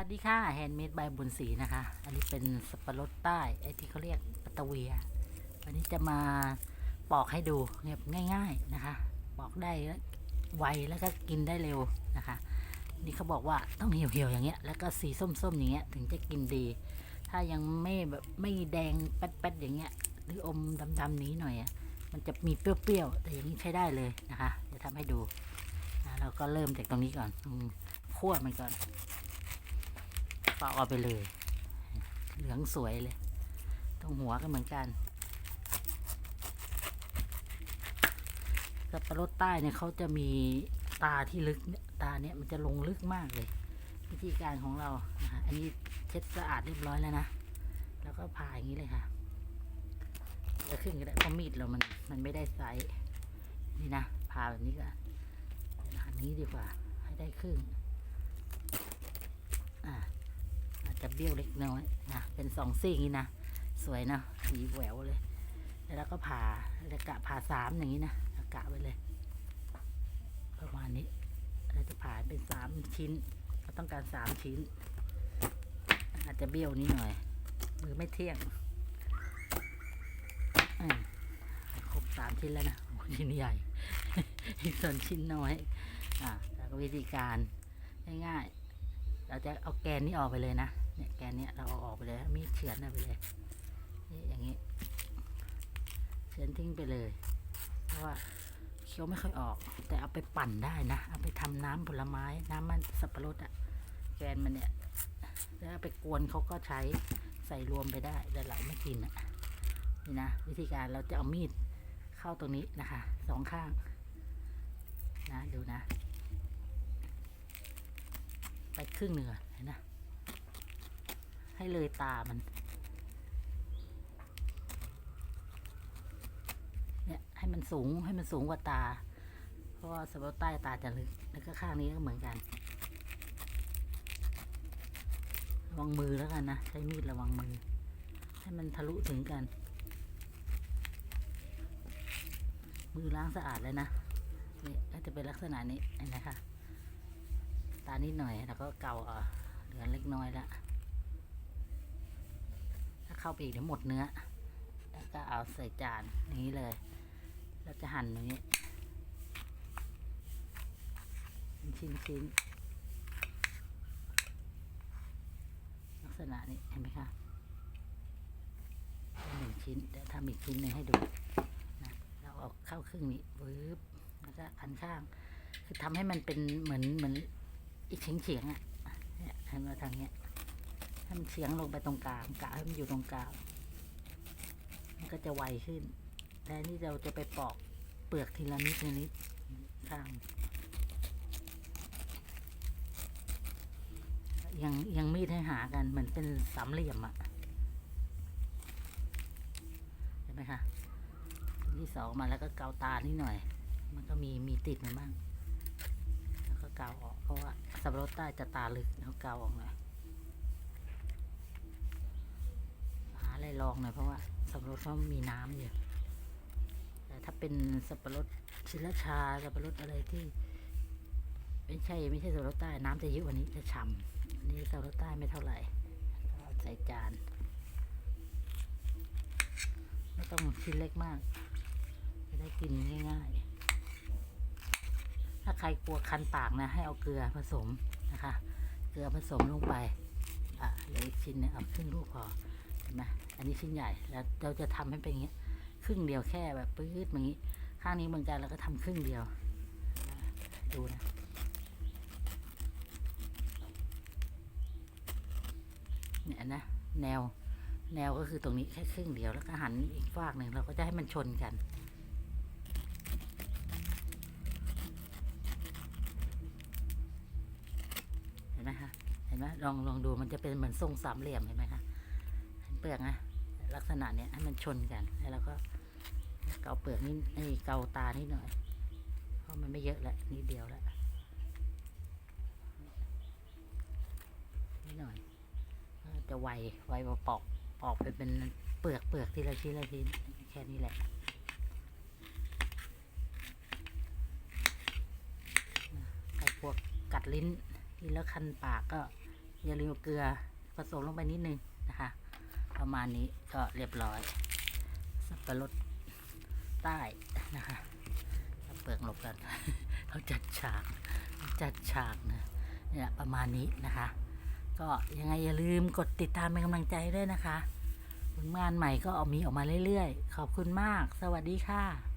วัสดีค่ะแฮนด์เมดใบบุญศรีนะคะ อันนี้เป็นสับปะรดใต้ไอ้ที่เขาเรียกปตะเวีย วันนี้จะมาปอกให้ดูแบบง่าย ๆนะคะ ปอกได้ไวแล้วก็กินได้เร็วนะคะ นี่เขาบอกว่าต้องเหี่ยวๆอย่างเงี้ย แล้วก็สีส้มๆอย่างเงี้ยถึงจะกินดี ถ้ายังไม่แบบไม่แดงแป๊ดๆอย่างเงี้ย หรืออมดำๆนี้หน่อยอะมันจะมีเปรี้ยวๆ แต่อย่างนี้ใช้ได้เลยนะคะเดี๋ยวทำให้ดู เราก็เริ่มจากตรงนี้ก่อนตรงขั้วมันก่อน กออกไปเลย เหลืองสวยเลย ตรงหัวก็เหมือนกันสับปะรดใต้เนี่ยเขาจะมีตาที่ลึกเนี่ยตาเนี่ยมันจะลงลึกมากเลย วิธีการของเรา อันนี้เช็ดสะอาดเรียบร้อยแล้วนะ แล้วก็ผ่าอย่างนี้เลยค่ะ จะขึ้นก็ได้เพราะมีดเรามันมันไม่ได้ไซส์นี่นะผ่าแบบนี้ก็อันนี้ดีกว่า ให้ได้ครึ่งอ่า เบี้ยวเล็กน้อยนะเป็นสองซี่อย่างนี้นะสวยนะสีแหววเลย แล้วก็ผ่าแล้วกะผ่าสามอย่างนี้นะกะไปเลย ประมาณนี้เราจะผ่าเป็นสามชิ้นเราต้องการสามชิ้น อาจจะเบี้ยวนิดหน่อยมือไม่เที่ยงครบสามชิ้นแล้วนะชิ้นใหญ่อีกส่วนชิ้นน้อยอ่าแล้วก็วิธีการง่ายๆ เราจะเอาแกนนี้ออกไปเลยนะ นี่ยแกนเนี้ยเราเอาออกไปเลยมีดเฉือนไปเลยนี่อย่างนี้เฉือนทิ้งไปเลย เพราะว่าเคี้ยวไม่ค่อยออก แต่เอาไปปั่นได้นะเอาไปทำน้ำผลไม้น้ำมันสับปะรดอะแกนมันเนี่ยแล้วเอาไปกวนเขาก็ใช้ใส่รวมไปได้แต่เราไม่กินอะนี่นะวิธีการเราจะเอามีดเข้าตรงนี้นะคะสองข้างนะดูนะ ไปครึ่งหนึ่งอเห็นนะ ให้เลยตามัน เนี่ยให้มันสูงให้มันสูงกว่าตา เพราะว่าสำหรับใต้ตาจะลึก แล้วก็ข้างนี้ก็เหมือนกัน ระวังมือแล้วกันนะ ใช้มีดระวังมือ ให้มันทะลุถึงกัน มือล้างสะอาดเลยนะ นี่ก็จะเป็นลักษณะนี้เห็นไหมคะตานิดหน่อยแล้วก็เกาเออเหลือเล็กน้อยแล้ว เข้าไปอีกเดี๋ยวหมดเนื้อ แล้วก็เอาใส่จานนี้เลย เราจะหั่นอย่างนี้เป็นชิ้นชิ้นๆลักษณะนี้เห็นไหมคะหนึ่งชิ้นเดี๋ยวทำอีกชิ้นหนึ่งให้ดูนะเราเอาเข้าครึ่งนี้วืบแล้วก็อันข้าง คือทำให้มันเป็นเหมือนเหมือนอีกเฉียงเฉียงๆอะเนี่ยให้มาทางเนี้ย ให้มันเฉียงลงไปตรงกลางกะให้มันอยู่ตรงกลาง มันก็จะไวขึ้น แต่นี่เราจะไปปอกเปลือกทีละนิดทีละนิดข้างยังยังมีดให้หากันเหมือนเป็นสามเหลี่ยมอะเห็นไหมคะที่สองมาแล้วก็เกาตานิดหน่อย มันก็มีมีติดมาบ้าง แล้วก็เกาออกเพราะว่าสับปะรดใต้จะตาลึกแล้วเกาออกหน่อย ลองหน่อยเพราะว่าสับปะรดเขามีน้ำอยู่แต่ถ้าเป็นสับปะรดชิลชาสับปะรดอะไรที่ ไม่ใช่ไม่ใช่สับปะรดใต้น้ำจะเยอะกว่านี้จะฉ่ำอันนี่สับปะรดใต้ไม่เท่าไหร่ใส่จานไม่ต้องชิ้นเล็กมาก จะได้กินง่ายๆ ถ้าใครกลัวคันปากนะ ให้เอาเกลือผสมนะคะ เกลือผสมลงไป อะเหลืออีกชิ้นเนี่ยเอาครึ่งลูกพอ นไหมอันนี้ชิ้นใหญ่แล้วเราจะทำให้เป็นอย่างเงี้ครึ่งเดียวแค่แบบปื๊ดอย่างงี้ ข้างนี้เหมือนกันเราก็ทำครึ่งเดียว ดูนะเนี่ยนะแนวแนวก็คือตรงนี้แค่ครึ่งเดียวแล้วก็หันอีกฝากหนึ่งเราก็จะให้มันชนกันเห็นไหมคะเห็นไหมลองลองดูมันจะเป็นเหมือนทรงสามเหลี่ยมเห็นไหมคะ เปลือกนะลักษณะเนี้ยให้มันชนกันแล้วเราก็เกาเปลือกนี่ไอ้เกาตานิดหน่อย เพราะมันไม่เยอะแล้วนิดเดียวแล้วนิดหน่อยจะไวไวกว่าปอกปอกไปเป็นเปลือกเปลือกทีละชิ้นละชิ้นแค่นี้แหละใครพวกกัดลิ้นกินแล้วคันปากก็อย่าลืมเกลือผสมลงไปนิดนึงนะคะ ประมาณนี้ก็เรียบร้อย สับปะรดใต้นะคะเปลือกหลบกันเขาจัดฉากเขาจัดฉากนะเนี่ยประมาณนี้นะคะ ก็ยังไงอย่าลืมกดติดตามเป็นกำลังใจด้วยนะคะผลงานใหม่ก็เอามีออกมาเรื่อยๆ ขอบคุณมาก สวัสดีค่ะ